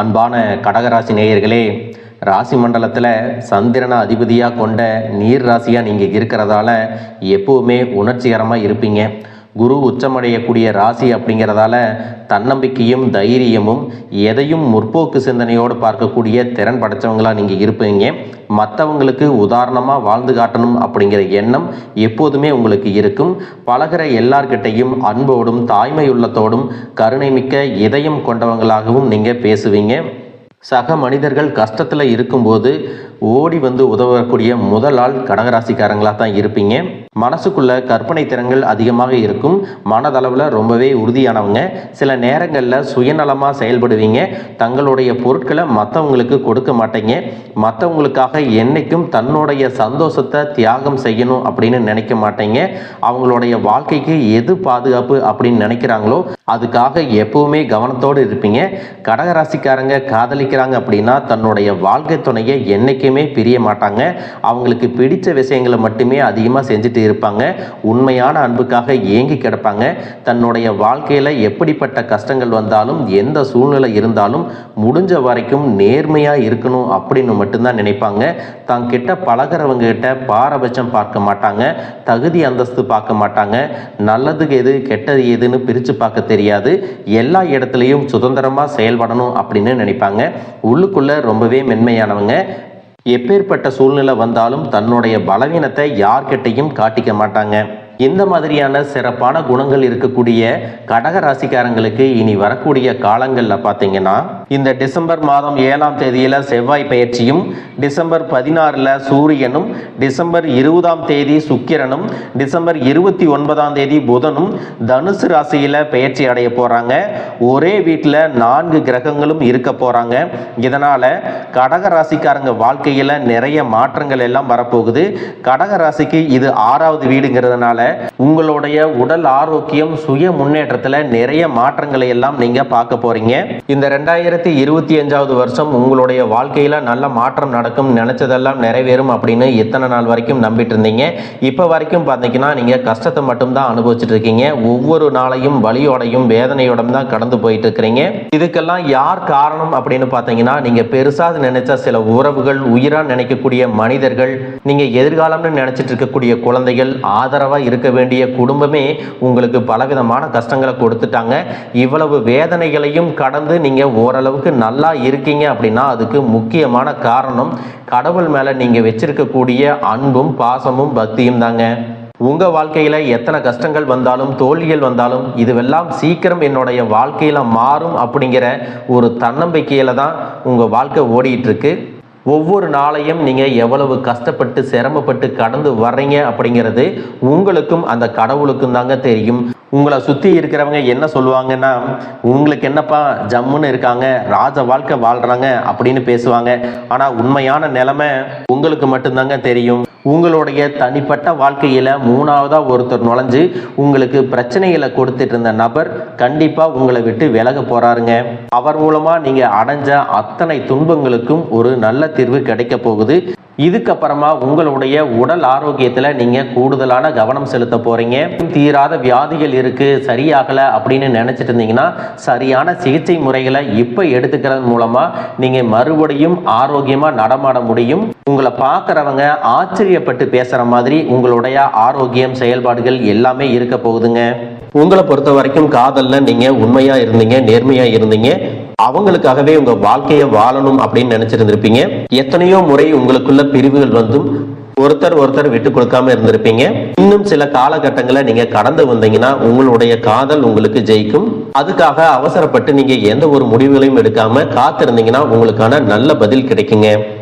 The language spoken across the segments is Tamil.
அன்பான கடகராசி நேயர்களே ராசி மண்டலத்தில் சந்திரனை அதிபதியாக கொண்ட நீர் ராசியாக நீங்கள் இருக்கிறதால எப்போவுமே உணர்ச்சிகரமாக இருப்பீங்க. குரு உச்சமடையக்கூடிய ராசி அப்படிங்கிறதால தன்னம்பிக்கையும் தைரியமும் எதையும் முற்போக்கு சிந்தனையோடு பார்க்கக்கூடிய திறன் படைச்சவங்களா நீங்கள் இருப்பீங்க. மற்றவங்களுக்கு உதாரணமாக வாழ்ந்து காட்டணும் அப்படிங்கிற எண்ணம் எப்போதுமே உங்களுக்கு இருக்கும். பழகிற எல்லார்கிட்டையும் அன்போடும் தாய்மையுள்ளத்தோடும் கருணை மிக்க இதயம் கொண்டவங்களாகவும் நீங்கள் பேசுவீங்க. சக மனிதர்கள் கஷ்டத்தில் இருக்கும்போது ஓடி வந்து உதவக்கூடிய முதல் ஆள் கடகராசிக்காரங்களாக தான் இருப்பீங்க. மனசுக்குள்ள கற்பனை திறன்கள் அதிகமாக இருக்கும். மனதளவில் ரொம்பவே உறுதியானவங்க. சில நேரங்களில் சுயநலமாக செயல்படுவீங்க. தங்களுடைய பொருட்களை மற்றவங்களுக்கு கொடுக்க மாட்டீங்க. மற்றவங்களுக்காக என்னைக்கும் தன்னுடைய சந்தோஷத்தை தியாகம் செய்யணும் அப்படின்னு நினைக்க மாட்டீங்க. அவங்களுடைய வாழ்க்கைக்கு எது பாதுகாப்பு அப்படின்னு நினைக்கிறாங்களோ அதுக்காக எப்பவுமே கவனத்தோடு இருப்பீங்க. கடகராசிக்காரங்க காதலிக்கிறாங்க அப்படின்னா தன்னுடைய வாழ்க்கை துணையை என்றைக்குமே பிரிய மாட்டாங்க. அவங்களுக்கு பிடித்த விஷயங்களை மட்டுமே அதிகமாக செஞ்சுட்டு இருப்பாங்க. உண்மையான அன்புக்காக ஏங்கி கிடப்பாங்க. தன்னுடைய வாழ்க்கையில் எப்படிப்பட்ட கஷ்டங்கள் வந்தாலும் எந்த சூழ்நிலை இருந்தாலும் முடிஞ்ச வரைக்கும் நேர்மையாக இருக்கணும் அப்படின்னு மட்டும்தான் நினைப்பாங்க. தான் கிட்ட பழகிறவங்க கிட்ட பாரபட்சம் பார்க்க மாட்டாங்க. தகுதி அந்தஸ்து பார்க்க மாட்டாங்க. நல்லதுக்கு எது கெட்டது எதுன்னு பிரித்து பார்க்க தெரியாது. எல்லா இடத்துலையும் சுதந்திரமாக செயல்படணும் அப்படின்னு நினைப்பாங்க. உள்ளுக்குள்ளே ரொம்பவே மென்மையானவங்க. எப்பேற்பட்ட சூழ்நிலை வந்தாலும் தன்னுடைய பலவீனத்தை யார்கிட்டையும் காட்டிக்க மாட்டாங்க. இந்த மாதிரியான சிறப்பான குணங்கள் இருக்கக்கூடிய கடக ராசிக்காரங்களுக்கு இனி வரக்கூடிய காலங்களில் பார்த்தீங்கன்னா இந்த டிசம்பர் மாதம் ஏழாம் தேதியில் செவ்வாய் பயிற்சியும் டிசம்பர் பதினாறில் சூரியனும் டிசம்பர் இருபதாம் தேதி சுக்கிரனும் டிசம்பர் இருபத்தி ஒன்பதாம் தேதி புதனும் தனுசு ராசியில் பயிற்சி அடைய போகிறாங்க ஒரே வீட்டில் நான்கு கிரகங்களும் இருக்க போகிறாங்க இதனால் கடக ராசிக்காரங்க வாழ்க்கையில் நிறைய மாற்றங்கள் எல்லாம் வரப்போகுது. கடக ராசிக்கு இது ஆறாவது வீடுங்கிறதுனால உங்களுடைய உடல் ஆரோக்கியம் சுய முன்னேற்றத்தில் நிறைய மாற்றங்களை எல்லாம் நீங்கள் பார்க்க போகிறீங்க இந்த ரெண்டாயிரத்தி இருபத்தி அஞ்சாவது வருஷம் உங்களுடைய வாழ்க்கையில் நல்ல மாற்றம் நடக்கும் நினச்சதெல்லாம் நிறைவேறும் அப்படின்னு இத்தனை நாள் வரைக்கும் நம்பிட்டு இருந்தீங்க. இப்போ வரைக்கும் பார்த்தீங்கன்னா நீங்கள் கஷ்டத்தை மட்டும்தான் அனுபவிச்சுட்டு இருக்கீங்க. ஒவ்வொரு நாளையும் வலியோடையும் வேதனையோடும் தான் கடந்து போயிட்டு இருக்கிறீங்க. இதுக்கெல்லாம் யார் காரணம் அப்படின்னு பார்த்தீங்கன்னா நீங்கள் பெருசாக நினைச்ச சில உறவுகள் உயிராக நினைக்கக்கூடிய மனிதர்கள் நீங்கள் எதிர்காலம்னு நினச்சிட்டு இருக்கக்கூடிய குழந்தைகள் ஆதரவாக இருக்க வேண்டிய குடும்பமே உங்களுக்கு பலவிதமான கஷ்டங்களை கொடுத்துட்டாங்க. இவ்வளவு வேதனைகளையும் கடந்து நீங்கள் ஓரளவு அளவுக்கு நல்லா இருக்கீங்க அப்படின்னா அதுக்கு முக்கியமான காரணம் கடவுள் மேலே நீங்கள் வச்சிருக்கக்கூடிய அன்பும் பாசமும் பக்தியும் தாங்க. உங்கள் வாழ்க்கையில் எத்தனை கஷ்டங்கள் வந்தாலும் தோல்விகள் வந்தாலும் இதுவெல்லாம் சீக்கிரம் என்னுடைய வாழ்க்கையில் மாறும் அப்படிங்கிற ஒரு தன்னம்பிக்கையில் தான் உங்கள் வாழ்க்கை ஓடிட்டுருக்கு ஒவ்வொரு நாளையும் நீங்கள் எவ்வளவு கஷ்டப்பட்டு சிரமப்பட்டு கடந்து வர்றீங்க அப்படிங்கிறது உங்களுக்கும் அந்த கடவுளுக்கும் தாங்க தெரியும். உங்களை சுற்றி இருக்கிறவங்க என்ன சொல்லுவாங்கன்னா உங்களுக்கு என்னப்பா ஜம்முன்னு இருக்காங்க ராஜ வாழ்க்கை வாழ்கிறாங்க அப்படின்னு பேசுவாங்க. ஆனால் உண்மையான நிலைமை உங்களுக்கு மட்டும்தாங்க தெரியும். உங்களுடைய தனிப்பட்ட வாழ்க்கையில் மூணாவதாக ஒருத்தர் நுழைஞ்சு உங்களுக்கு பிரச்சனைகளை கொடுத்துட்டு இருந்த நபர் கண்டிப்பாக உங்களை விட்டு விலக போகிறாருங்க அவர் மூலமாக நீங்கள் அடைஞ்ச அத்தனை துன்பங்களுக்கும் ஒரு நல்ல தீர்வு கிடைக்க போகுது. இதுக்கப்புறமா உங்களுடைய உடல் ஆரோக்கியத்தில் நீங்கள் கூடுதலான கவனம் செலுத்த போகிறீங்க தீராத வியாதிகள் இருக்குது சரியாகலை அப்படின்னு நினச்சிட்டு இருந்தீங்கன்னா சரியான சிகிச்சை முறைகளை இப்போ எடுத்துக்கிறது மூலமாக நீங்கள் மறுபடியும் ஆரோக்கியமாக நடமாட முடியும். உங்களை பார்க்குறவங்க ஆச்சரியப்பட்டு பேசுகிற மாதிரி உங்களுடைய ஆரோக்கியம் செயல்பாடுகள் எல்லாமே இருக்க போகுதுங்க. உங்களை பொறுத்த வரைக்கும் காதலில் நீங்கள் உண்மையாக இருந்தீங்க நேர்மையாக இருந்தீங்க. அவங்களுக்காகவே உங்க வாழ்க்கையை வாழணும் அப்படின்னு நினைச்சிருந்திருப்பீங்க எத்தனையோ முறை உங்களுக்குள்ள பிரிவுகள் வந்தும் ஒருத்தர் ஒருத்தர் விட்டு கொடுக்காம இருந்திருப்பீங்க. இன்னும் சில காலகட்டங்களை நீங்க கடந்து வந்தீங்கன்னா உங்களுடைய காதல் உங்களுக்கு ஜெயிக்கும். அதுக்காக அவசரப்பட்டு நீங்க எந்த ஒரு முடிவுகளையும் எடுக்காம காத்திருந்தீங்கன்னா உங்களுக்கான நல்ல பதில் கிடைக்குங்க.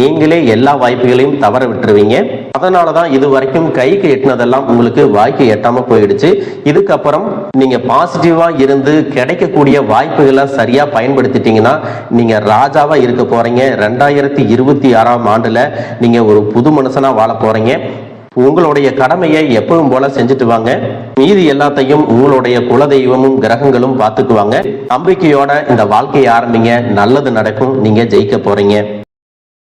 நீங்களே எல்லா வாய்ப்புகளையும் தவற விட்டுருவீங்க. அதனாலதான் இது வரைக்கும் கைக்கு எட்டினதெல்லாம் உங்களுக்கு வாய்க்கு எட்டாம போயிடுச்சு. இதுக்கப்புறம் நீங்க பாசிட்டிவா இருந்து கிடைக்கக்கூடிய வாய்ப்புகளை சரியா பயன்படுத்திட்டீங்கன்னா நீங்க ராஜாவா இருக்க போறீங்க. ரெண்டாயிரத்தி இருபத்தி ஆறாம் ஆண்டுல நீங்க ஒரு புது மனுஷனா வாழ போறீங்க. உங்களுடைய கடமையை எப்பவும் போல செஞ்சுட்டு வாங்க. மீதி எல்லாத்தையும் உங்களுடைய குலதெய்வமும் கிரகங்களும் பார்த்துக்குவாங்க. நம்பிக்கையோட இந்த வாழ்க்கையை ஆரம்பிங்க. நல்லது நடக்கும். நீங்க ஜெயிக்க போறீங்க.